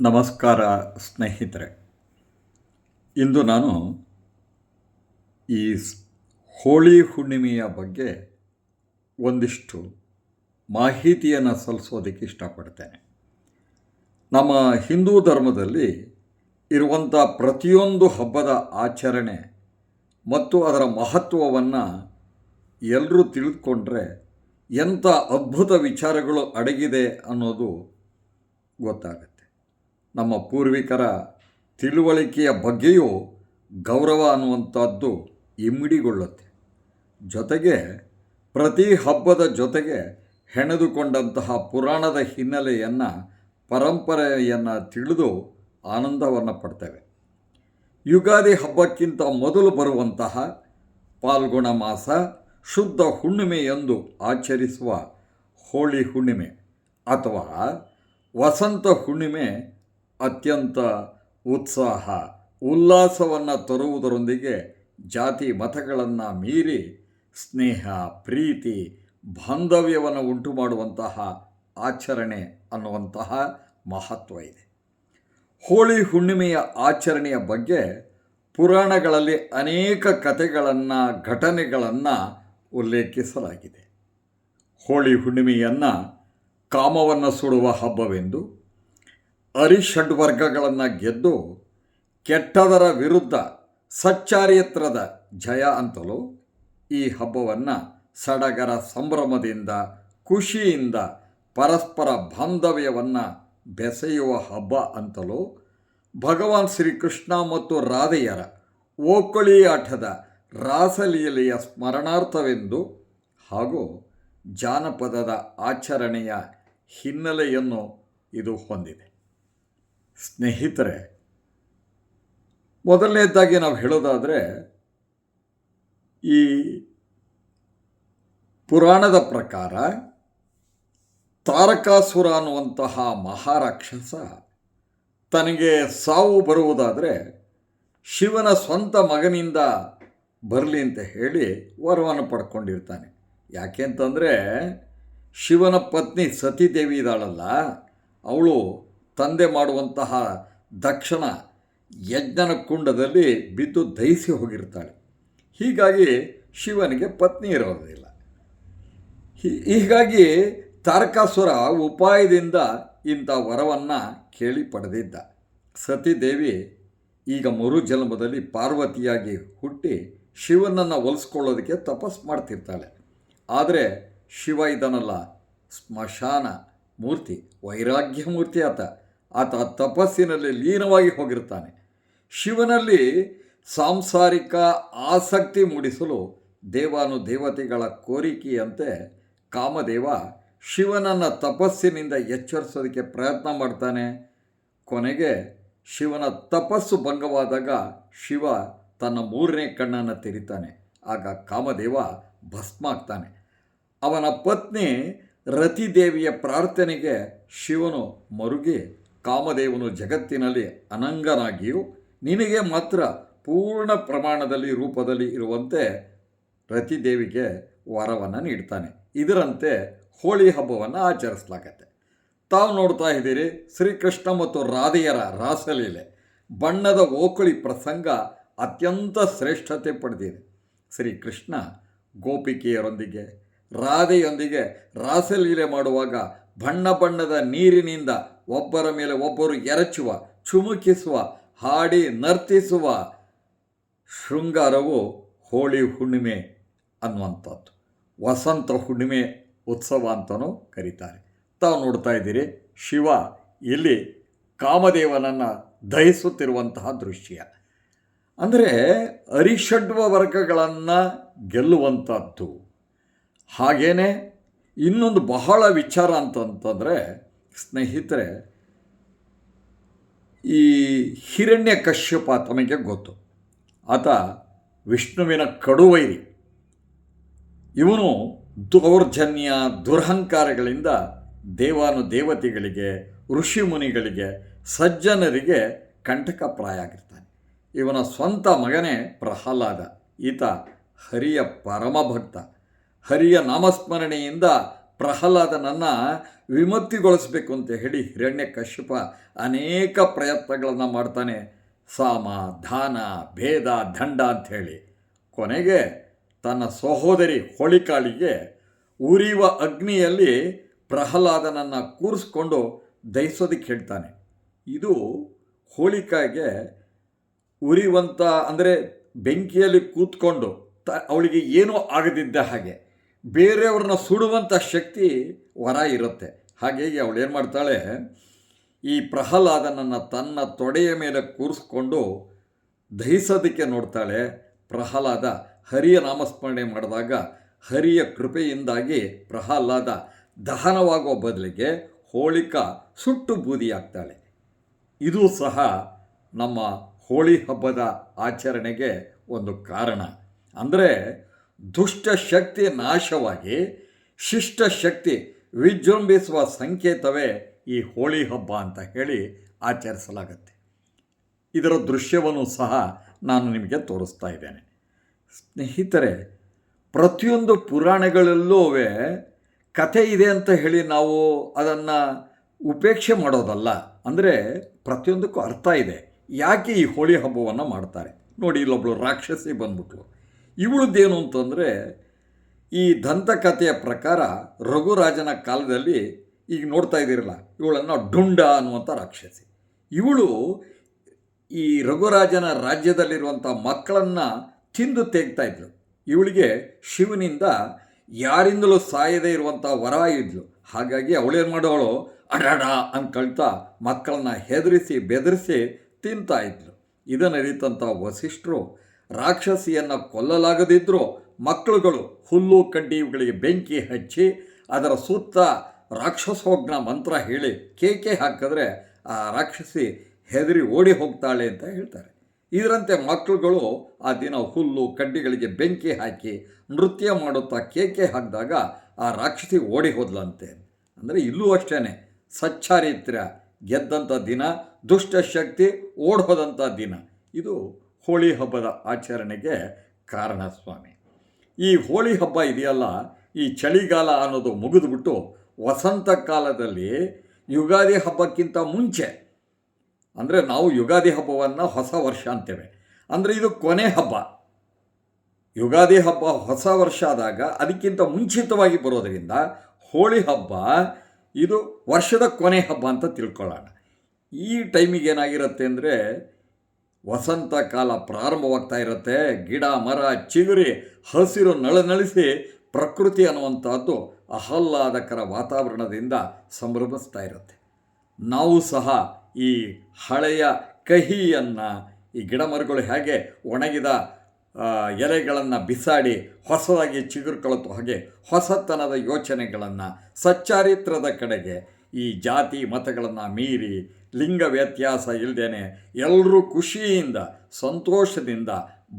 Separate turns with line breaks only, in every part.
ನಮಸ್ಕಾರ ಸ್ನೇಹಿತರೆ. ಇಂದು ನಾನು ಈ ಹೋಳಿ ಹುಣ್ಣಿಮೆಯ ಬಗ್ಗೆ ಒಂದಿಷ್ಟು ಮಾಹಿತಿಯನ್ನು ಸಲ್ಲಿಸೋದಕ್ಕೆ ಇಷ್ಟಪಡ್ತೇನೆ. ನಮ್ಮ ಹಿಂದೂ ಧರ್ಮದಲ್ಲಿ ಇರುವಂಥ ಪ್ರತಿಯೊಂದು ಹಬ್ಬದ ಆಚರಣೆ ಮತ್ತು ಅದರ ಮಹತ್ವವನ್ನು ಎಲ್ಲರೂ ತಿಳಿದುಕೊಂಡ್ರೆ ಎಂಥ ಅದ್ಭುತ ವಿಚಾರಗಳು ಅಡಗಿದೆ ಅನ್ನೋದು ಗೊತ್ತಾಗುತ್ತೆ. ನಮ್ಮ ಪೂರ್ವಿಕರ ತಿಳುವಳಿಕೆಯ ಬಗ್ಗೆಯೂ ಗೌರವ ಅನ್ನುವಂಥದ್ದು ಇಮ್ಮಡಿಗೊಳ್ಳುತ್ತೆ. ಜೊತೆಗೆ ಪ್ರತಿ ಹಬ್ಬದ ಜೊತೆಗೆ ಹೆಣೆದುಕೊಂಡಂತಹ ಪುರಾಣದ ಹಿನ್ನೆಲೆಯನ್ನು, ಪರಂಪರೆಯನ್ನು ತಿಳಿದು ಆನಂದವನ್ನು ಪಡ್ತೇವೆ. ಯುಗಾದಿ ಹಬ್ಬಕ್ಕಿಂತ ಮೊದಲು ಬರುವಂತಹ ಪಾಲ್ಗುಣ ಮಾಸ ಶುದ್ಧ ಹುಣ್ಣಿಮೆಯೆಂದು ಆಚರಿಸುವ ಹೋಳಿ ಹುಣ್ಣಿಮೆ ಅಥವಾ ವಸಂತ ಹುಣ್ಣಿಮೆ ಅತ್ಯಂತ ಉತ್ಸಾಹ, ಉಲ್ಲಾಸವನ್ನು ತರುವುದರೊಂದಿಗೆ ಜಾತಿ ಮತಗಳನ್ನು ಮೀರಿ ಸ್ನೇಹ, ಪ್ರೀತಿ, ಬಾಂಧವ್ಯವನ್ನು ಉಂಟು ಮಾಡುವಂತಹ ಆಚರಣೆ ಅನ್ನುವಂತಹ ಮಹತ್ವ ಇದೆ. ಹೋಳಿ ಹುಣ್ಣಿಮೆಯ ಆಚರಣೆಯ ಬಗ್ಗೆ ಪುರಾಣಗಳಲ್ಲಿ ಅನೇಕ ಕಥೆಗಳನ್ನು, ಘಟನೆಗಳನ್ನು ಉಲ್ಲೇಖಿಸಲಾಗಿದೆ. ಹೋಳಿ ಹುಣ್ಣಿಮೆಯನ್ನು ಕಾಮವನ್ನು ಸುಡುವ ಹಬ್ಬವೆಂದು ಅರಿಷಡ್ವರ್ಗಗಳನ್ನು ಗೆದ್ದು ಕೆಟ್ಟದರ ವಿರುದ್ಧ ಸಚ್ಚಾರಿತ್ರದ ಜಯ ಅಂತಲೂ ಈ ಹಬ್ಬವನ್ನು ಸಡಗರ ಸಂಭ್ರಮದಿಂದ, ಖುಷಿಯಿಂದ, ಪರಸ್ಪರ ಬಾಂಧವ್ಯವನ್ನು ಬೆಸೆಯುವ ಹಬ್ಬ ಅಂತಲೂ ಭಗವಾನ್ ಶ್ರೀಕೃಷ್ಣ ಮತ್ತು ರಾಧೆಯರ ಓಕುಳಿ ಆಟದ ರಾಸಲೀಲೆಯ ಸ್ಮರಣಾರ್ಥವೆಂದು ಹಾಗೂ ಜಾನಪದದ ಆಚರಣೆಯ ಹಿನ್ನೆಲೆಯನ್ನು ಇದು ಹೊಂದಿದೆ. ಸ್ನೇಹಿತರೆ, ಮೊದಲನೇದಾಗಿ ನಾವು ಹೇಳೋದಾದರೆ, ಈ ಪುರಾಣದ ಪ್ರಕಾರ ತಾರಕಾಸುರ ಅನ್ನುವಂತಹ ಮಹಾರಾಕ್ಷಸ ತನಗೆ ಸಾವು ಬರುವುದಾದರೆ ಶಿವನ ಸ್ವಂತ ಮಗನಿಂದ ಬರಲಿ ಅಂತ ಹೇಳಿ ವರವನ್ನು ಪಡ್ಕೊಂಡಿರ್ತಾನೆ. ಯಾಕೆ ಅಂತಂದರೆ ಶಿವನ ಪತ್ನಿ ಸತೀದೇವಿ ಇದ್ದಾಳಲ್ಲ, ಅವಳು ತಂದೆ ಮಾಡುವಂತಹ ದಕ್ಷಣ ಯಜ್ಞನ ಕುಂಡದಲ್ಲಿ ಬಿದ್ದು ದಹಿಸಿ ಹೋಗಿರ್ತಾಳೆ. ಹೀಗಾಗಿ ಶಿವನಿಗೆ ಪತ್ನಿ ಇರೋದಿಲ್ಲ ಹೀಗಾಗಿ ತಾರಕಾಸುರ ಉಪಾಯದಿಂದ ಇಂಥ ವರವನ್ನು ಕೇಳಿ ಪಡೆದಿದ್ದ. ಸತೀದೇವಿ ಈಗ ಮರು ಜನ್ಮದಲ್ಲಿ ಪಾರ್ವತಿಯಾಗಿ ಹುಟ್ಟಿ ಶಿವನನ್ನು ಒಲಿಸ್ಕೊಳ್ಳೋದಕ್ಕೆ ತಪಸ್ ಮಾಡ್ತಿರ್ತಾಳೆ. ಆದರೆ ಶಿವ ಇದನ್ನಲ್ಲ ಸ್ಮಶಾನ ಮೂರ್ತಿ, ವೈರಾಗ್ಯ ಮೂರ್ತಿ ಆತ. ಆತ ತಪಸ್ಸಿನಲ್ಲಿ ಲೀನವಾಗಿ ಹೋಗಿರ್ತಾನೆ ಶಿವನಲ್ಲಿ ಸಾಂಸಾರಿಕ ಆಸಕ್ತಿ ಮೂಡಿಸಲು ದೇವಾನು ದೇವತೆಗಳ ಕೋರಿಕೆಯಂತೆ ಕಾಮದೇವ ಶಿವನನ್ನು ತಪಸ್ಸಿನಿಂದ ಎಚ್ಚರಿಸೋದಕ್ಕೆ ಪ್ರಯತ್ನ ಮಾಡ್ತಾನೆ. ಕೊನೆಗೆ ಶಿವನ ತಪಸ್ಸು ಭಂಗವಾದಾಗ ಶಿವ ತನ್ನ ಮೂರನೇ ಕಣ್ಣನ್ನು ತೆರಿತಾನೆ. ಆಗ ಕಾಮದೇವ ಭಸ್ಮ ಆಗ್ತಾನೆ. ಅವನ ಪತ್ನಿ ರತಿದೇವಿಯ ಪ್ರಾರ್ಥನೆಗೆ ಶಿವನು ಮರುಗಿ ಕಾಮದೇವನು ಜಗತ್ತಿನಲ್ಲಿ ಅನಂಗನಾಗಿಯೂ ನಿನಗೆ ಮಾತ್ರ ಪೂರ್ಣ ಪ್ರಮಾಣದಲ್ಲಿ ರೂಪದಲ್ಲಿ ಇರುವಂತೆ ರತಿದೇವಿಗೆ ವರವನ್ನು ನೀಡ್ತಾನೆ. ಇದರಂತೆ ಹೋಳಿ ಹಬ್ಬವನ್ನು ಆಚರಿಸಲಾಗತ್ತೆ. ತಾವು ನೋಡ್ತಾ ಇದ್ದೀರಿ, ಶ್ರೀಕೃಷ್ಣ ಮತ್ತು ರಾಧೆಯರ ರಾಸಲೀಲೆ. ಬಣ್ಣದ ಓಕಳಿ ಪ್ರಸಂಗ ಅತ್ಯಂತ ಶ್ರೇಷ್ಠತೆ ಪಡೆದಿದೆ. ಶ್ರೀಕೃಷ್ಣ ಗೋಪಿಕೆಯರೊಂದಿಗೆ, ರಾಧೆಯೊಂದಿಗೆ ರಾಸಲೀಲೆ ಮಾಡುವಾಗ ಬಣ್ಣ ಬಣ್ಣದ ನೀರಿನಿಂದ ಒಬ್ಬರ ಮೇಲೆ ಒಬ್ಬರು ಎರಚುವ, ಚುಮುಕಿಸುವ, ಹಾಡಿ ನರ್ತಿಸುವ ಶೃಂಗಾರವು ಹೋಳಿ ಹುಣ್ಣಿಮೆ ಅನ್ನುವಂಥದ್ದು. ವಸಂತ ಹುಣ್ಣಿಮೆ ಉತ್ಸವ ಅಂತಲೂ ಕರೀತಾರೆ. ತಾವು ನೋಡ್ತಾ ಇದ್ದೀರಿ, ಶಿವ ಇಲ್ಲಿ ಕಾಮದೇವನನ್ನು ದಹಿಸುತ್ತಿರುವಂತಹ ದೃಶ್ಯ. ಅಂದರೆ ಅರಿಷಡ್ವ ವರ್ಗಗಳನ್ನು ಗೆಲ್ಲುವಂಥದ್ದು. ಹಾಗೇನೆ ಇನ್ನೊಂದು ಬಹಳ ವಿಚಾರ ಅಂತಂತಂದರೆ ಸ್ನೇಹಿತರೆ, ಈ ಹಿರಣ್ಯ ಕಶ್ಯಪ ತಮಗೆ ಗೊತ್ತು. ಆತ ವಿಷ್ಣುವಿನ ಕಡುವೈರಿ. ಇವನು ದೌರ್ಜನ್ಯ, ದುರಹಂಕಾರಗಳಿಂದ ದೇವಾನು ದೇವತೆಗಳಿಗೆ, ಋಷಿ ಮುನಿಗಳಿಗೆ, ಸಜ್ಜನರಿಗೆ ಕಂಟಕಪ್ರಾಯ ಆಗಿರ್ತಾನೆ ಇವನ ಸ್ವಂತ ಮಗನೇ ಪ್ರಹ್ಲಾದ. ಈತ ಹರಿಯ ಪರಮಭಕ್ತ. ಹರಿಯ ನಾಮಸ್ಮರಣೆಯಿಂದ ಪ್ರಹ್ಲಾದನನ್ನು ವಿಮುಕ್ತಿಗೊಳಿಸಬೇಕು ಅಂತ ಹೇಳಿ ಹಿರಣ್ಯ ಕಶ್ಯಪ ಅನೇಕ ಪ್ರಯತ್ನಗಳನ್ನು ಮಾಡ್ತಾನೆ. ಸಾಮ ದಾನ ಭೇದ, ದಂಡ ಅಂಥೇಳಿ ಕೊನೆಗೆ ತನ್ನ ಸಹೋದರಿ ಹೋಳಿಕಾಳಿಗೆ ಉರಿಯುವ ಅಗ್ನಿಯಲ್ಲಿ ಪ್ರಹ್ಲಾದನನ್ನು ಕೂರಿಸ್ಕೊಂಡು ದಹಿಸೋದಕ್ಕೆ ಹೇಳ್ತಾನೆ. ಇದು ಹೋಳಿಕಾಗೆ ಉರಿಯುವಂಥ ಅಂದರೆ ಬೆಂಕಿಯಲ್ಲಿ ಕೂತ್ಕೊಂಡು ತ, ಅವಳಿಗೆ ಏನೂ ಆಗದಿದ್ದ ಹಾಗೆ. ಬೇರೆಯವ್ರನ್ನ ಸುಡುವಂಥ ಶಕ್ತಿ ವರ ಇರುತ್ತೆ. ಹಾಗಾಗಿ ಅವಳು ಏನು ಮಾಡ್ತಾಳೆ? ಈ ಪ್ರಹ್ಲಾದನನ್ನು ತನ್ನ ತೊಡೆಯ ಮೇಲೆ ಕೂರಿಸ್ಕೊಂಡು ದಹಿಸೋದಕ್ಕೆ ನೋಡ್ತಾಳೆ. ಪ್ರಹ್ಲಾದ ಹರಿಯ ನಾಮಸ್ಮರಣೆ ಮಾಡಿದಾಗ ಹರಿಯ ಕೃಪೆಯಿಂದಾಗಿ ಪ್ರಹ್ಲಾದ ದಹನವಾಗುವ ಬದಲಿಗೆ ಹೋಳಿಕಾ ಸುಟ್ಟು ಬೂದಿಯಾಗ್ತಾಳೆ ಇದು ಸಹ ನಮ್ಮ ಹೋಳಿ ಹಬ್ಬದ ಆಚರಣೆಗೆ ಒಂದು ಕಾರಣ. ಅಂದರೆ ದುಷ್ಟ ಶಕ್ತಿ ನಾಶವಾಗಿ ಶಿಷ್ಟ ಶಕ್ತಿ ವಿಜೃಂಭಿಸುವ ಸಂಕೇತವೇ ಈ ಹೋಳಿ ಹಬ್ಬ ಅಂತ ಹೇಳಿ ಆಚರಿಸಲಾಗುತ್ತೆ. ಇದರ ದೃಶ್ಯವನ್ನು ಸಹ ನಾನು ನಿಮಗೆ ತೋರಿಸ್ತಾ ಇದ್ದೇನೆ. ಸ್ನೇಹಿತರೆ, ಪ್ರತಿಯೊಂದು ಪುರಾಣಗಳಲ್ಲೂ ಕಥೆ ಇದೆ ಅಂತ ಹೇಳಿ ನಾವು ಅದನ್ನು ಉಪೇಕ್ಷೆ ಮಾಡೋದಲ್ಲ. ಅಂದರೆ ಪ್ರತಿಯೊಂದಕ್ಕೂ ಅರ್ಥ ಇದೆ. ಯಾಕೆ ಈ ಹೋಳಿ ಹಬ್ಬವನ್ನು ಮಾಡ್ತಾರೆ? ನೋಡಿ ಇಲ್ಲೊಬ್ಳು ರಾಕ್ಷಸಿ ಬಂದ್ಬಿಟ್ಲು. ಇವಳದ್ದೇನು ಅಂತಂದರೆ ಈ ದಂತಕಥೆಯ ಪ್ರಕಾರ ರಘುರಾಜನ ಕಾಲದಲ್ಲಿ ಈಗ ನೋಡ್ತಾ ಇದ್ದೀರಲ್ಲ, ಇವಳನ್ನು ಡುಂಡ ಅನ್ನುವಂಥ ರಾಕ್ಷಸಿ. ಇವಳು ಈ ರಘುರಾಜನ ರಾಜ್ಯದಲ್ಲಿರುವಂಥ ಮಕ್ಕಳನ್ನು ತಿಂದು ತೆಗ್ತಾ ಇದ್ಳು ಇವಳಿಗೆ ಶಿವನಿಂದ ಯಾರಿಂದಲೂ ಸಾಯದೇ ಇರುವಂಥ ವರ ಇದ್ಲು. ಹಾಗಾಗಿ ಅವಳೇನು ಮಾಡೋಳು ಅಡಾಡ ಅಂದ್ಕೊಳ್ತಾ ಮಕ್ಕಳನ್ನ ಹೆದರಿಸಿ ಬೆದರಿಸಿ ತಿಂತಾ ಇದ್ಲು. ಇದನ್ನು ಅರಿತಂಥ ವಸಿಷ್ಠರು ರಾಕ್ಷಸಿಯನ್ನು ಕೊಲ್ಲಲಾಗದಿದ್ದರೂ ಮಕ್ಕಳುಗಳು ಹುಲ್ಲು ಕಡ್ಡಿಗಳಿಗೆ ಬೆಂಕಿ ಹಚ್ಚಿ ಅದರ ಸುತ್ತ ರಾಕ್ಷಸೋಗ್ನ ಮಂತ್ರ ಹೇಳಿ ಕೇಕೆ ಹಾಕಿದ್ರೆ ಆ ರಾಕ್ಷಸಿ ಹೆದರಿ ಓಡಿ ಹೋಗ್ತಾಳೆ ಅಂತ ಹೇಳ್ತಾರೆ. ಇದರಂತೆ ಮಕ್ಕಳುಗಳು ಆ ದಿನ ಹುಲ್ಲು ಕಡ್ಡಿಗಳಿಗೆ ಬೆಂಕಿ ಹಾಕಿ ನೃತ್ಯ ಮಾಡುತ್ತಾ ಕೇಕೆ ಹಾಕಿದಾಗ ಆ ರಾಕ್ಷಸಿ ಓಡಿ ಹೋದ್ಲಂತೆ. ಅಂದರೆ ಇಲ್ಲೂ ಅಷ್ಟೇ ಸಚ್ಚಾರಿತ್ರ್ಯ ಗೆದ್ದಂಥ ದಿನ, ದುಷ್ಟಶಕ್ತಿ ಓಡೋದಂಥ ದಿನ. ಇದು ಹೋಳಿ ಹಬ್ಬದ ಆಚರಣೆಗೆ ಕಾರಣ ಸ್ವಾಮಿ ಈ ಹೋಳಿ ಹಬ್ಬ ಇದೆಯಲ್ಲ, ಈ ಚಳಿಗಾಲ ಅನ್ನೋದು ಮುಗಿದುಬಿಟ್ಟು ವಸಂತ ಕಾಲದಲ್ಲಿ ಯುಗಾದಿ ಹಬ್ಬಕ್ಕಿಂತ ಮುಂಚೆ, ಅಂದರೆ ನಾವು ಯುಗಾದಿ ಹಬ್ಬವನ್ನು ಹೊಸ ವರ್ಷ ಅಂತೇವೆ. ಅಂದರೆ ಇದು ಕೊನೆ ಹಬ್ಬ. ಯುಗಾದಿ ಹಬ್ಬ ಹೊಸ ವರ್ಷ ಆದಾಗ ಅದಕ್ಕಿಂತ ಮುಂಚಿತವಾಗಿ ಬರೋದರಿಂದ ಹೋಳಿ ಹಬ್ಬ ಇದು ವರ್ಷದ ಕೊನೆ ಹಬ್ಬ ಅಂತ ತಿಳ್ಕೊಳ್ಳೋಣ. ಈ ಟೈಮಿಗೆ ಏನಾಗಿರುತ್ತೆ ಅಂದರೆ ವಸಂತ ಕಾಲ ಪ್ರಾರಂಭವಾಗ್ತಾ ಇರುತ್ತೆ. ಗಿಡ, ಮರ, ಚಿಗುರಿ, ಹಸಿರು ನಳನಳಿಸಿ ಪ್ರಕೃತಿ ಅನ್ನುವಂಥದ್ದು ಆಹ್ಲಾದಕರ ವಾತಾವರಣದಿಂದ ಸಂಭ್ರಮಿಸ್ತಾ ಇರುತ್ತೆ. ನಾವು ಸಹ ಈ ಹಳೆಯ ಕಹಿಯನ್ನು, ಈ ಗಿಡ ಮರಗಳು ಹೇಗೆ ಒಣಗಿದ ಎಲೆಗಳನ್ನು ಬಿಸಾಡಿ ಹೊಸದಾಗಿ ಚಿಗುರುಕೊಳ್ಳುತ್ತೋ ಹಾಗೆ ಹೊಸತನದ ಯೋಚನೆಗಳನ್ನು ಸಚ್ಚಾರಿತ್ರದ ಕಡೆಗೆ ಈ ಜಾತಿ ಮತಗಳನ್ನು ಮೀರಿ ಲಿಂಗ ವ್ಯತ್ಯಾಸ ಇಲ್ಲದೇನೆ ಎಲ್ಲರೂ ಖುಷಿಯಿಂದ, ಸಂತೋಷದಿಂದ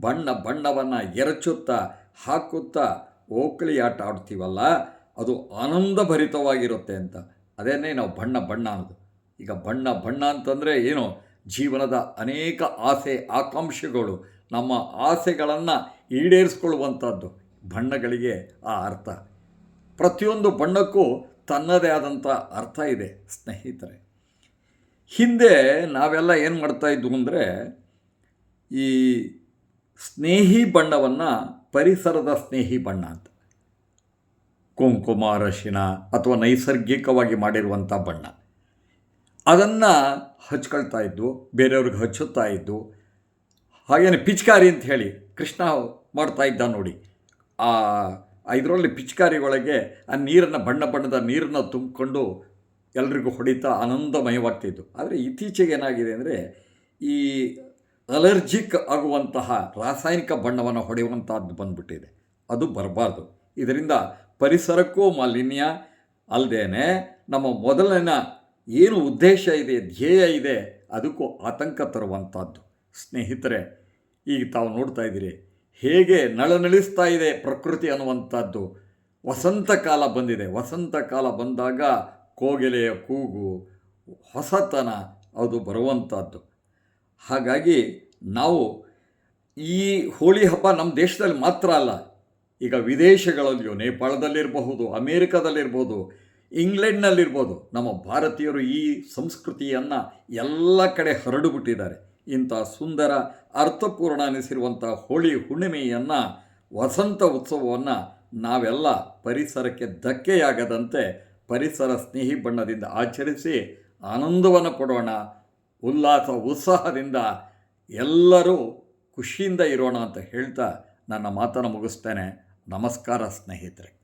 ಬಣ್ಣ ಬಣ್ಣವನ್ನು ಎರಚುತ್ತಾ, ಹಾಕುತ್ತಾ ಓಕಳಿ ಆಟ ಆಡ್ತೀವಲ್ಲ, ಅದು ಆನಂದಭರಿತವಾಗಿರುತ್ತೆ ಅಂತ. ಅದೇನೇ ನಾವು ಬಣ್ಣ ಬಣ್ಣ ಅನ್ನೋದು. ಈಗ ಬಣ್ಣ ಬಣ್ಣ ಅಂತಂದರೆ ಏನು? ಜೀವನದ ಅನೇಕ ಆಸೆ, ಆಕಾಂಕ್ಷೆಗಳು, ನಮ್ಮ ಆಸೆಗಳನ್ನು ಈಡೇರಿಸ್ಕೊಳ್ಳುವಂಥದ್ದು. ಬಣ್ಣಗಳಿಗೆ ಆ ಅರ್ಥ. ಪ್ರತಿಯೊಂದು ಬಣ್ಣಕ್ಕೂ ತನ್ನದೇ ಆದಂಥ ಅರ್ಥ ಇದೆ, ಸ್ನೇಹಿತರೆ. ಹಿಂದೆ ನಾವೆಲ್ಲ ಏನು ಮಾಡ್ತಾ ಇದ್ವು ಅಂದರೆ, ಈ ಸ್ನೇಹಿ ಬಣ್ಣವನ್ನು ಪರಿಸರದ ಸ್ನೇಹಿ ಬಣ್ಣ ಅಂತ. ಕುಂಕುಮ ಅರಶಿನ ಅಥವಾ ನೈಸರ್ಗಿಕವಾಗಿ ಮಾಡಿರುವಂಥ ಬಣ್ಣ. ಅದನ್ನು ಹಚ್ಕೊಳ್ತಾ ಇದ್ದು ಬೇರೆಯವ್ರಿಗೆ ಹಚ್ಚುತ್ತಾ ಇದ್ದು ಹಾಗೇನೆ ಪಿಚ್ಕಾರಿ ಅಂತ ಹೇಳಿ ಕೃಷ್ಣ ಮಾಡ್ತಾ ಇದ್ದ ನೋಡಿ, ಆ ಇದರಲ್ಲಿ ಪಿಚಕಾರಿ ಒಳಗೆ ಆ ನೀರನ್ನು ಬಣ್ಣ ಬಣ್ಣದ ನೀರನ್ನು ತುಂಬಿಕೊಂಡು ಎಲ್ರಿಗೂ ಹೊಡಿತಾ ಆನಂದಮಯವಾಗ್ತಿತ್ತು. ಆದರೆ ಇತ್ತೀಚೆಗೆ ಏನಾಗಿದೆ ಅಂದರೆ ಈ ಅಲರ್ಜಿಕ್ ಆಗುವಂತಹ ರಾಸಾಯನಿಕ ಬಣ್ಣವನ್ನು ಹೊಡೆಯುವಂಥದ್ದು ಬಂದ್ಬಿಟ್ಟಿದೆ. ಅದು ಬರಬಾರ್ದು. ಇದರಿಂದ ಪರಿಸರಕ್ಕೂ ಮಾಲಿನ್ಯ ಅಲ್ಲದೇ ನಮ್ಮ ಮೊದಲಿನ ಏನು ಉದ್ದೇಶ ಇದೆ, ಧ್ಯೇಯ ಇದೆ, ಅದಕ್ಕೂ ಆತಂಕ ತರುವಂಥದ್ದು ಸ್ನೇಹಿತರೆ, ಈಗ ತಾವು ನೋಡ್ತಾ ಇದ್ದೀರಿ ಹೇಗೆ ನಳನಳಿಸ್ತಾ ಇದೆ ಪ್ರಕೃತಿ ಅನ್ನುವಂಥದ್ದು. ವಸಂತ ಕಾಲ ಬಂದಿದೆ. ವಸಂತ ಕಾಲ ಬಂದಾಗ ಕೋಗಿಲೆಯ ಕೂಗು, ಹೊಸತನ ಅದು ಬರುವಂಥದ್ದು. ಹಾಗಾಗಿ ನಾವು ಈ ಹೋಳಿ ಹಬ್ಬ ನಮ್ಮ ದೇಶದಲ್ಲಿ ಮಾತ್ರ ಅಲ್ಲ, ಈಗ ವಿದೇಶಗಳಲ್ಲಿಯೂ ನೇಪಾಳದಲ್ಲಿರಬಹುದು ಅಮೇರಿಕಾದಲ್ಲಿರ್ಬೋದು ಇಂಗ್ಲೆಂಡ್ನಲ್ಲಿರ್ಬೋದು, ನಮ್ಮ ಭಾರತೀಯರು ಈ ಸಂಸ್ಕೃತಿಯನ್ನು ಎಲ್ಲ ಕಡೆ ಹರಡುಬಿಟ್ಟಿದ್ದಾರೆ. ಇಂಥ ಸುಂದರ ಅರ್ಥಪೂರ್ಣ ಅನಿಸಿರುವಂಥ ಹೋಳಿ ಹುಣ್ಣಿಮೆಯನ್ನು ವಸಂತ ಉತ್ಸವವನ್ನು ನಾವೆಲ್ಲ ಪರಿಸರಕ್ಕೆ ಧಕ್ಕೆಯಾಗದಂತೆ ಪರಿಸರ ಸ್ನೇಹಿ ಬಣ್ಣದಿಂದ ಆಚರಿಸಿ ಆನಂದವನ್ನು ಪಡೋಣ ಉಲ್ಲಾಸ, ಉತ್ಸಾಹದಿಂದ ಎಲ್ಲರೂ ಖುಷಿಯಿಂದ ಇರೋಣ ಅಂತ ಹೇಳ್ತಾ ನನ್ನ ಮಾತನ್ನು ಮುಗಿಸ್ತೇನೆ. ನಮಸ್ಕಾರ ಸ್ನೇಹಿತರೆ.